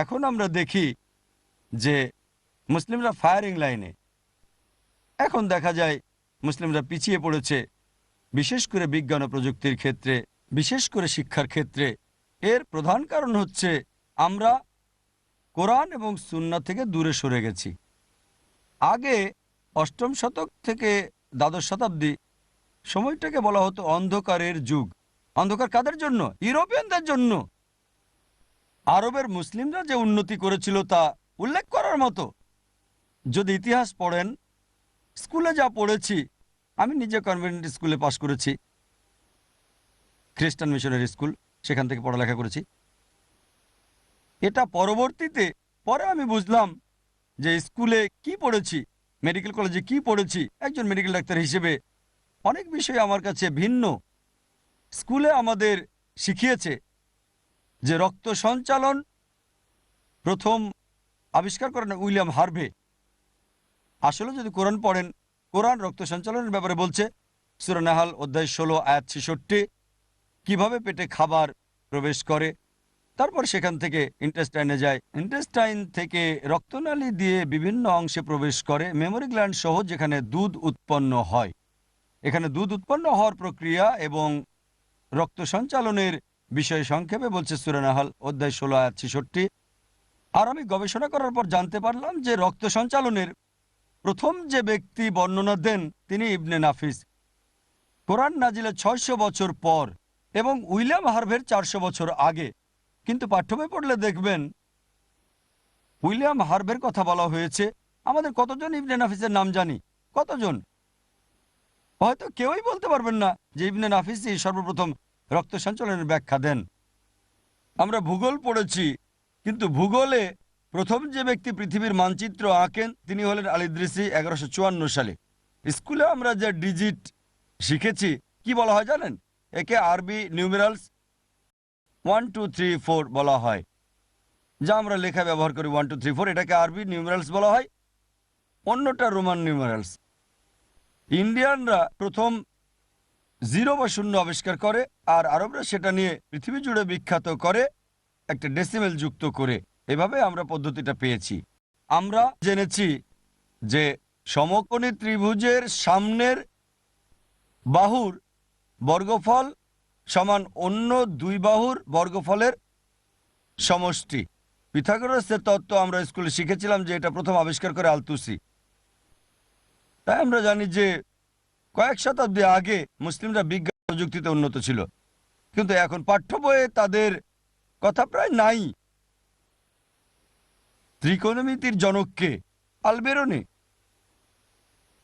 এখন আমরা দেখি যে মুসলিমরা ফায়ারিং লাইনে এখন দেখা যায় মুসলিমরা পিছিয়ে পড়েছে, বিশেষ করে বিজ্ঞান ও প্রযুক্তির ক্ষেত্রে, বিশেষ করে শিক্ষার ক্ষেত্রে। এর প্রধান কারণ হচ্ছে আমরা কোরআন এবং সুন্না থেকে দূরে সরে গেছি। আগে অষ্টম শতক থেকে দ্বাদশ শতাব্দী সময়টাকে বলা হতো অন্ধকারের যুগ। অন্ধকার কাদের জন্য? ইউরোপিয়ানদের জন্য। আরবের মুসলিমরা যে উন্নতি করেছিল তা উল্লেখ করার মতো। যদি ইতিহাস পড়েন, স্কুলে যা পড়েছি, আমি নিজে কনভেন্ট স্কুলে পাশ করেছি। খ্রিস্টান মিশনারি স্কুল সেখান থেকে পড়ালেখা করেছি। এটা পরবর্তীতে, পরে আমি বুঝলাম যে স্কুলে কি পড়েছি মেডিকেল কলেজে কি পড়েছি, একজন মেডিকেল ডাক্তার হিসেবে অনেক বিষয় আমার কাছে ভিন্ন। স্কুলে আমাদের শিখিয়েছে যে রক্ত সঞ্চালন প্রথম আবিষ্কার করেন উইলিয়াম হার্ভে। আসলে যদি কোরআন পড়েন, কোরআন রক্ত সঞ্চালনের ব্যাপারে বলছে, সুরানাহাল অধ্যায় ষোলো, আয়াত ছেষট্টি, কীভাবে পেটে খাবার প্রবেশ করে? তারপর সেখান থেকে ইন্টেস্টাইনে যায়। ইন্টেস্টাইন থেকে রক্তনালী দিয়ে বিভিন্ন অংশে প্রবেশ করে, মেমোরি গ্ল্যান্ড সহ যেখানে দুধ উৎপন্ন হয়। এখানে দুধ উৎপন্ন হওয়ার প্রক্রিয়া এবং রক্ত সঞ্চালনের বিষয়ে সংক্ষেপে বলছে সুরানাহাল, অধ্যায় ষোলো আয়াত ছেষট্টি। আর আমি গবেষণা করার পর জানতে পারলাম যে রক্ত সঞ্চালনের প্রথম যে ব্যক্তি বর্ণনা দেন তিনি ইবনে নাফিস। কোরআন নাজিলে ছয়শো বছর পর এবং উইলিয়াম হার্ভের চারশো বছর আগে। কিন্তু পাঠ্যবই পড়লে দেখবেন, উইলিয়াম হার্ভের কথা বলা হয়েছে, আমাদের কতজন ইবনে নাফিসের নাম জানি? কতজন? হয়তো কেউই বলতে পারবেন না যে ইবনে নাফিসই সর্বপ্রথম রক্ত সঞ্চালনের ব্যাখ্যা দেন। আমরা ভূগোল পড়েছি, কিন্তু ভূগোলে প্রথম যে ব্যক্তি পৃথিবীর মানচিত্র আঁকেন তিনি হলেন আলিদ্রিসি এগারোশো চুয়ান্ন সালে। স্কুলে আমরা যে ডিজিট শিখেছি, কি বলা হয় জানেন? একে আরবি numerals one two three four বলা হয়, যা আমরা লেখা ব্যবহার করি ওয়ান টু থ্রি ফোর এটাকে আরবি নিউমেরালস বলা হয়। অন্যটা রোমান নিউমেরালস ইন্ডিয়ানরা প্রথম জিরো বা শূন্য আবিষ্কার করে, আর আরবরা সেটা নিয়ে পৃথিবী জুড়ে বিখ্যাত করে, একটা ডেসিমেল যুক্ত করে। এভাবে আমরা পদ্ধতিটা পেয়েছি। আমরা জেনেছি যে সমকোণী ত্রিভুজের সামনের বাহুর বর্গফল সমান অন্য দুই বাহুর বর্গফলের সমষ্টি। পিথাগোরাসের তত্ত্ব আমরা স্কুলে শিখেছিলাম যে এটা প্রথম আবিষ্কার করে আলতুসি। তাই আমরা জানি যে কয়েক শতাব্দী আগে মুসলিমরা বিজ্ঞান প্রযুক্তিতে উন্নত ছিল। কিন্তু এখন পাঠ্য বইয়ে তাদের কথা প্রায় নাই। ত্রিকোণমিতির জনককে আলবেরনে।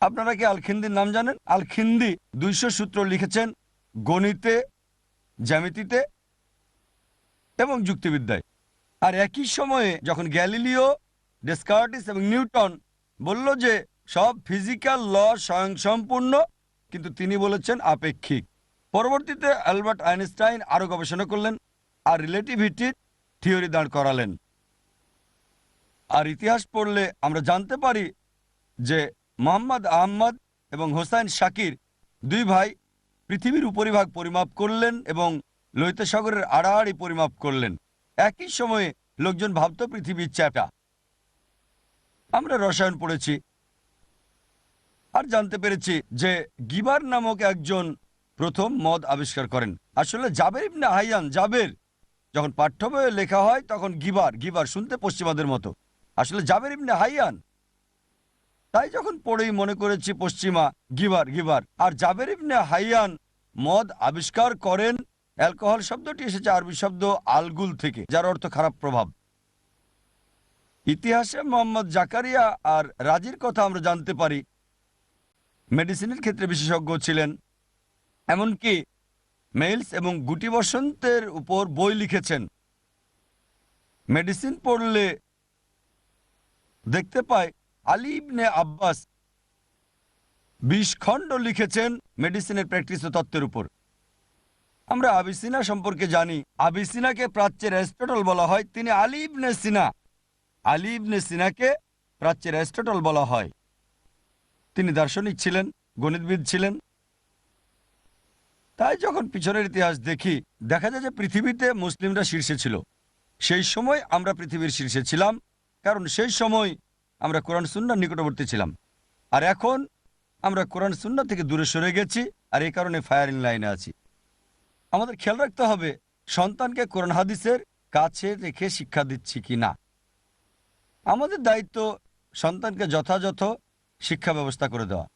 আপনারা কি আলখিন্দির নাম জানেন? আলখিন্দি দুইশো সূত্র লিখেছেন গণিতে, জ্যামিতিতে এবং যুক্তিবিদ্যায়। আর একই সময়ে যখন গ্যালিলিও, ডেসকার্টিস এবং নিউটন বলল যে সব ফিজিক্যাল ল স্বয়ংসম্পূর্ণ কিন্তু তিনি বলেছেন আপেক্ষিক। পরবর্তীতে অ্যালবার্ট আইনস্টাইন আরও গবেষণা করলেন আর রিলেটিভিটির থিওরি দাঁড় করালেন। আর ইতিহাস পড়লে আমরা জানতে পারি যে মোহাম্মদ আহম্মদ এবং হোসাইন শাকির দুই ভাই পৃথিবীর উপরিভাগ পরিমাপ করলেন এবং লোহিত সাগরের আড়াআড়ি পরিমাপ করলেন। একই সময়ে লোকজন ভাবত পৃথিবীর চ্যাপা আমরা রসায়ন পড়েছি আর জানতে পেরেছি যে গিবার নামক একজন প্রথম মদ আবিষ্কার করেন। আসলে জাবের ইবনে হাইয়ান, জাবের যখন পাঠ্য বইয়ে লেখা হয় তখন গিবার গিবার শুনতে পশ্চিমাদের মতো। আসলে জাবের ইবনে হাইয়ান, তাই যখন পড়েই মনে করেছি পশ্চিমা, গিবার গিবার। আর জাবের ইবনে হাইয়ান মদ আবিষ্কার করেন, অ্যালকোহল শব্দটি এসেছে আরবি শব্দ আলগুল থেকে, যার অর্থ খারাপ প্রভাব। ইতিহাসে মোহাম্মদ জাকারিয়া আর রাজির কথা আমরা জানতে পারি মেডিসিনের ক্ষেত্রে বিশেষজ্ঞ ছিলেন। এমনকি মেইলস এবং গুটি বসন্তের উপর বই লিখেছেন। মেডিসিন পড়লে দেখতে পায় আলী ইবনে আব্বাস বিশ খণ্ড লিখেছেন মেডিসিনের প্র্যাকটিস ও তত্ত্বের উপর। আমরা আবিসিনা সম্পর্কে জানি। আবিসিনাকে প্রাচ্যের অ্যারিস্টটল বলা হয়। তিনি আলী সিনা। আলী ইবনে সিনাকে প্রাচ্যের অ্যারিস্টটল বলা হয়। তিনি দার্শনিক ছিলেন, গণিতবিদ ছিলেন। তাই যখন পিছনের ইতিহাস দেখি, দেখা যায় যে পৃথিবীতে মুসলিমরা শীর্ষে ছিল। সেই সময় আমরা পৃথিবীর শীর্ষে ছিলাম, কারণ সেই সময় আমরা কোরআন সুন্নার নিকটবর্তী ছিলাম। আর এখন আমরা কোরআন সুন্না থেকে দূরে সরে গেছি, আর এই কারণে ফায়ারিং লাইনে আছি। আমাদের খেয়াল রাখতে হবে, সন্তানকে কোরআন হাদিসের কাছে রেখে শিক্ষা দিচ্ছি কি না? আমাদের দায়িত্ব সন্তানকে যথাযথ শিক্ষা ব্যবস্থা করে দেওয়া।